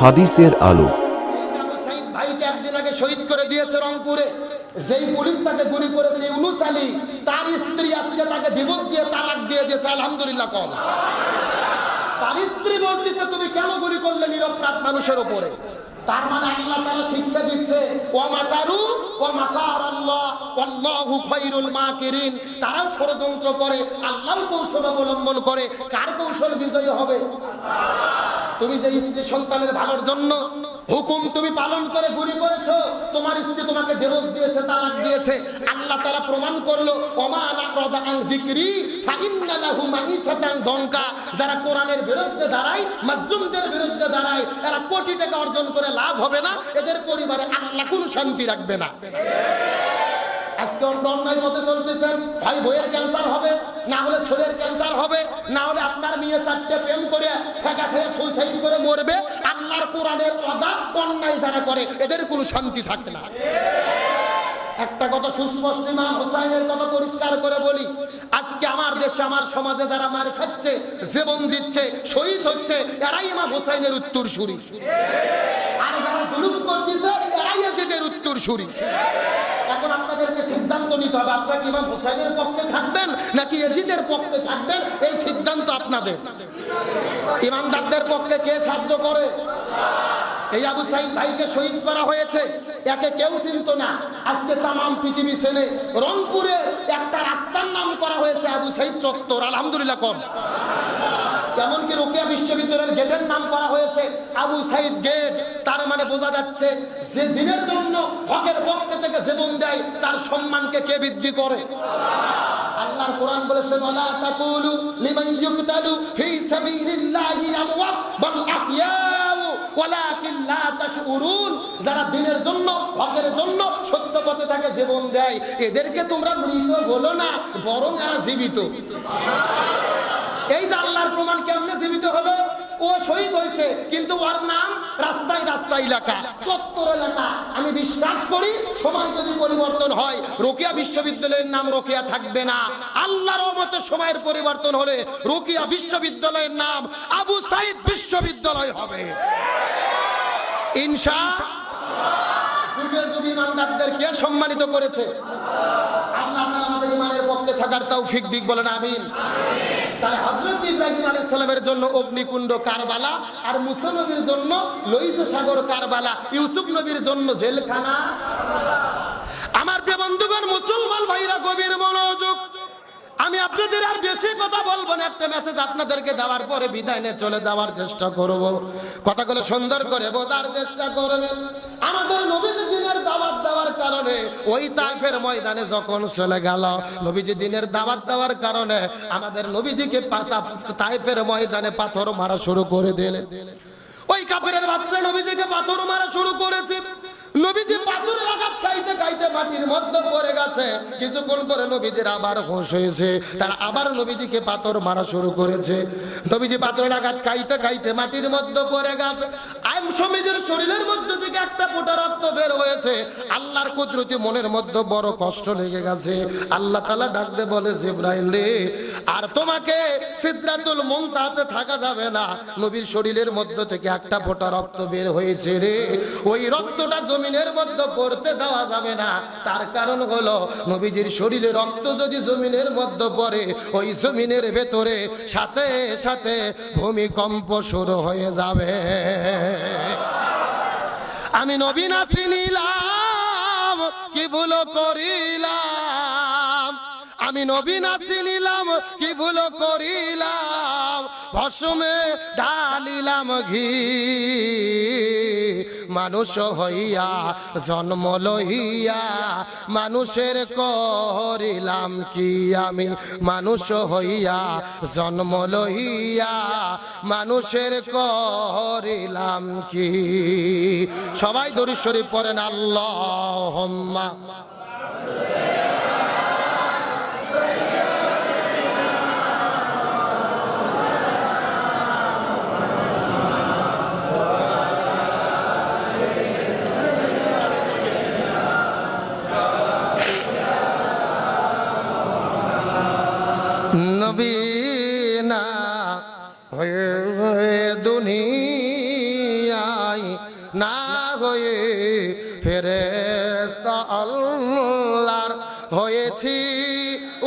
হাদিসের আলো। শহীদ করে দিয়েছে রংপুরে যেই পুলিশ তাকে গুলি করেছে, ইউনুস আলী, তার স্ত্রী আজকে তাকে ডিভোর্স দিয়ে তালাক দিয়ে দিয়েছে, আলহামদুলিল্লাহ কল তার স্ত্রী বলতেছে, তুমি কেন গুলি করলে নিরপরাধ মানুষের উপরে? তার মানে আল্লাহ তাআলা শিক্ষা দিচ্ছে, ওয়া মাকারু ওয়া মাকার আল্লাহ আল্লাহু খায়রুল মাকিরিন। তারাও ষড়যন্ত্র করে, আল্লাহর কৌশল অবলম্বন করে, কার কৌশল বিজয়ী হবে? তুমি যে স্ত্রী সন্তানের ভালোর জন্য হুকুম তুমি পালন করে গুলি করেছ, তোমার স্ত্রী তোমাকে ডিভোর্স দিয়েছে, তালাক দিয়েছে। আল্লাহ তাআলা প্রমাণ করল যারা কোরআনের বিরুদ্ধে দাঁড়ায়, মাজলুমদের বিরুদ্ধে দাঁড়ায়, এরা কোটি টাকা অর্জন করে লাভ হবে না, এদের পরিবারে আল্লাহ কোনো শান্তি রাখবে না। আজকে অন্যায় চলতেছেন ভাই, বইয়ের ক্যান্সার হবে, না হলে ক্যান্সার হবে, না হলে আপনার মেয়ে চারটে প্রেম করে সুইসাইড করে মরবে। আল্লাহর কোরআনের অদা অন্যায় যারা করে, এদের কোনো শান্তি থাকে না। একটা কথা সুস্পষ্ট, ইমাম হোসাইনের কথা পরিষ্কার করে বলি। আজকে আমার দেশে, আমার সমাজে যারা মার খাচ্ছে, জীবন দিচ্ছে, শহীদ হচ্ছে, এরাই ইমাম হোসাইনের উত্তর সুরি আর যারা জুলুম করতেছে, এরাই এজিদের উত্তর সুরি সিদ্ধান্ত নিতে হবে। আপনারা ইমাম হোসাইনের পক্ষে থাকবেন নাকি এজিদের পক্ষে থাকবেন? এই সিদ্ধান্ত আপনাদের। ইমানদারদের পক্ষে কে সাহায্য করে? এই আবু সাইদ ভাইকে শহীদ করা হয়েছে। একে কেউ চিনত না। আজকে তামাম পৃথিবী চেনে রংপুরে একটা রাস্তার নাম করা হয়েছে আবু সাইদ চত্বর। আলহামদুলিল্লাহ কম। কেমন কি রোকেয়া বিশ্ববিদ্যালয়ের গেটের নাম করা হয়েছে, আবু সাইদ গেট, তার মানে বোঝা যাচ্ছে যে দিনের জন্য হকের পক্ষে থেকে জীবন দেয়, তার সম্মানকে কে বৃদ্ধি করে? কোরআন বলেছে যারা দিনের জন্য, হকের জন্য সত্য পথে থাকে জীবন দেয়, এদেরকে তোমরা মৃত বলো না, বরং এরা জীবিত। এই যে আল্লাহর প্রমাণ কেমনে জীবিত হলো? ও শহীদ হয়েছে, কিন্তু ওর নাম রাস্তায় রাস্তা এলাকা চত্বর এলাকা আমি বিশ্বাস করি সময় যদি পরিবর্তন হয়, রোকিয়া বিশ্ববিদ্যালয়ের নাম রোকিয়া থাকবে না। আল্লাহর মতো সময়ের পরিবর্তন হলে রোকিয়া বিশ্ববিদ্যালয়ের নাম আবু সাইদ বিশ্ববিদ্যালয় হবে। ইনশা যুগে যুগে সম্মানিত করেছে? আল্লাহ আমাদের ইমানের পক্ষে থাকার তৌফিক দিক বলেন, আমিন। তাহলে হজরত ইব্রাহিম আলাইহিস সালামের জন্য অগ্নিকুণ্ড কারবালা আর মুসা জন্য লোহিত সাগর কারবালা, ইউসুফ নবীর জন্য জেলখানা। আমার প্রিয় বন্ধুগণ, মুসলমান ভাইরা গভীর মনোযোগ আমি আপনাদের আর বেশি কথা বলব না, একটা মেসেজ আপনাদেরকে দেওয়ার পরে বিদায় নিয়ে চলে যাওয়ার চেষ্টা করব। কথাগুলো সুন্দর করে বোঝার চেষ্টা করবেন আমাদের নবীজি দিনের দাওয়াত দেওয়ার কারণে ওই তাইফের ময়দানে যখন চলে গেল, নবীজি দিনের দাওয়াত দেওয়ার কারণে আমাদের নবীজিকে পাতা, তাইফের ময়দানে পাথর মারা শুরু করে দিলেন ওই কাপড়ের বাচ্চা নবীজিকে পাথর মারা শুরু করেছে। নবীজি খাইতে মাটির মধ্যে পড়ে গেছে। কিছুক্ষণ করে নবীজির আবার হোশ হয়েছে। তার আবার নবীজিকে পাথর মারা শুরু করেছে। নবীজি পাথরের আঘাত খাইতে খাইতে মাটির মধ্যে পড়ে গেছে। আইম সমিজের শরীরের মধ্যে থেকে একটা রক্ত বের হয়েছে। আল্লাহর কুদরতি মনের মধ্যে বড় কষ্ট লেগে গেছে। আল্লাহ তালা ডাকতে বলে, জিব্রাইল রে, আর তোমাকে সিদ্ধাতুল মুনতাহাতে থাকা যাবে না। নবীর শরীরের মধ্য থেকে একটা ফোঁটা রক্ত বের হয়েছে রে। ওই রক্তটা জমিনের মধ্যে পড়তে দেওয়া যাবে না। তার কারণ হলো, নবীজির শরীরে রক্ত যদি জমিনের মধ্যে পড়ে, ওই জমিনের ভেতরে সাথে সাথে ভূমিকম্প শুরু হয়ে যাবে। আমি নবীন আছি চিনিলাম কি ভুল করিলাম? আমি নবীন আছি চিনিলাম কি ভুল করিলাম? ভসমে ঢালিলাম ঘি। মানুষ হইয়া জন্ম লইয়া মানুষের করিলাম কি আমি? মানুষ হইয়া জন্ম লইয়া মানুষের করিলাম কি? সবাই দরুদ শরীফ পড়েন আল্লাহ হয়ে হয়ে না হয়ে ফেরে আল্লাহর হয়েছি।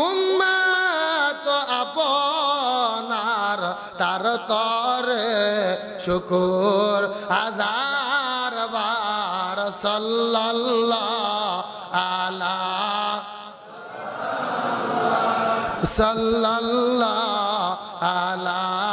উম্মাত আপনার তার তরে শুকুর হাজার বার সাল্লাল্লাহ আলা সাল্লাল্লাহ আলা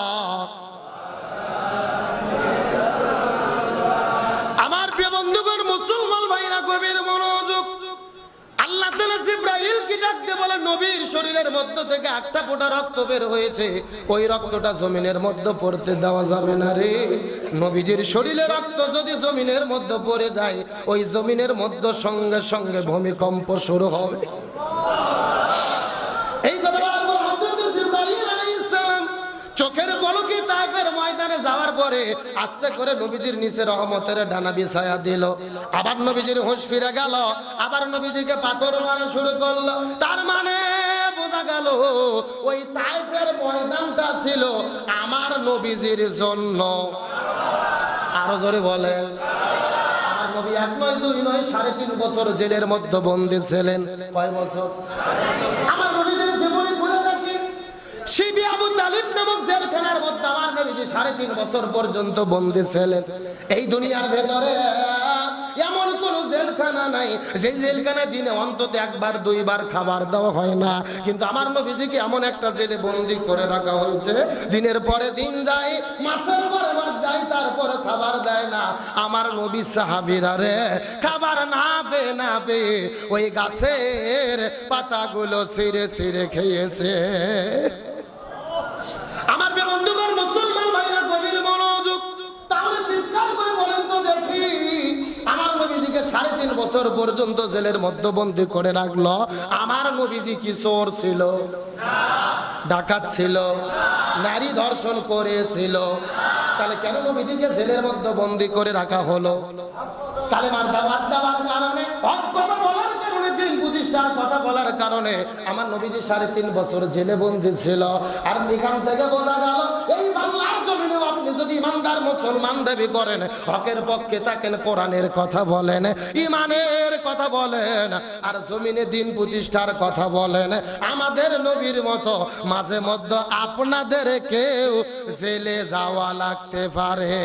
ডাকতে বলে, নবীর শরীরের মধ্য থেকে একটা ফোটা রক্ত বের হয়েছে। ওই রক্তটা জমিনের মধ্যে পড়তে দেওয়া যাবে না রে। নবীজির শরীরে রক্ত যদি জমিনের মধ্যে পড়ে যায়, ওই জমিনের মধ্যে সঙ্গে সঙ্গে ভূমিকম্প শুরু হবে। পরে আস্তে করে নবীজির নিচে রহমতের ডানা বিছায়া দিল। আবার নবীজির হুঁশ ফিরে গেল, আবার নবীজিকে পাথর মারা শুরু করল। তার মানে বোঝা গেল, ওই তাইফের ময়দানটা ছিল আমার নবীজির জন্য। আরও জোরে বলেন। আমার নবীদের জীবনে ঘুরে দেখি। আবু তালিব নামক জেলখানার নবীজি সাড়ে তিন বছর পর্যন্ত বন্দি ছিলেন। এই দুনিয়ার ভেতরে এমন জেলখানা নাই। দিনে অন্তত একবার, দুইবার খাবার দেওয়া হয় না। কিন্তু আমার এমন একটা বন্দি করে রাখা হয়েছে। দিনের পরে দিন মাসের খাবার দেয় না। আমার নবী সাহাবিরা খাবার না পেয়ে না পেয়ে ওই গাছের পাতাগুলো ছিঁড়ে ছিঁড়ে খেয়েছে। তিন বছর পর্যন্ত জেলের মধ্যে বন্দি করে রাখল। আমার নবীজি কি চোর ছিল? ডাকাত ছিল। নারী ধর্ষণ করেছিল। তাহলে কেন নবীজিকে জেলের মধ্যে বন্দি করে রাখা হলো? দেওয়ার কারণে আমার নবীজি সাড়ে তিন বছর জেলে বন্দি ছিল। আর এখান থেকে বোঝা গেল, এই বাংলার জমিনেও যদি ইমানদার মুসলমান দাবি করেন, হকের পক্ষে থাকেন, কোরআনের কথা বলেন, ইমানের কথা বলেন, আর জমিনে দিন প্রতিষ্ঠার কথা বলেন, আমাদের নবীর মতো মাঝে মধ্যে আপনাদের কেউ জেলে যাওয়া লাগতে পারে।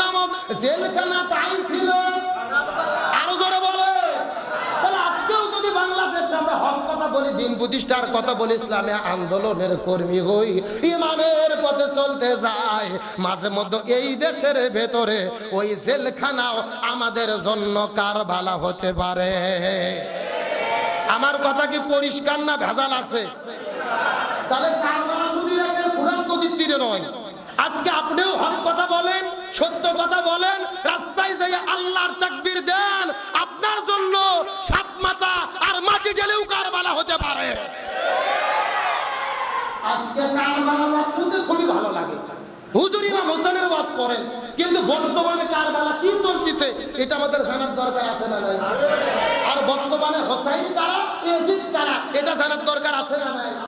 নামক জেলখানাটাই ছিল আরও জোরে বলে তাহলে আজকেও যদি বাংলাদেশে আমরা হক কথা বলি, দিন প্রতিষ্ঠার কথা বলি, ইসলামী আন্দোলনের কর্মী হই। ইমানের পথে চলতে যায় মাঝে মধ্যে এই দেশের ভেতরে ওই জেলখানাও আমাদের জন্য কারবালা হতে পারে। আমার কথা কি পরিষ্কার না ভেজাল আছে? তাহলে শুধু নয়। আজকে আপনিও হক কথা বলেন সত্য কথা বলেন, রাস্তায় যাই আল্লাহর তাকবীর দেন, আপনার জন্য সাপ মাথা আর মাটি ঢেলেও কারবালা হতে পারে। আজকে কারবালা শুনতে খুবই ভালো লাগে। হোসেনের ওয়াজ কিন্তু বর্তমানে কি এটা আমাদের দরকার আছে না নাই? আর বর্তমানে হোসাইন কারা, এজিদ কারা, এটা জানার দরকার আছে না নাই?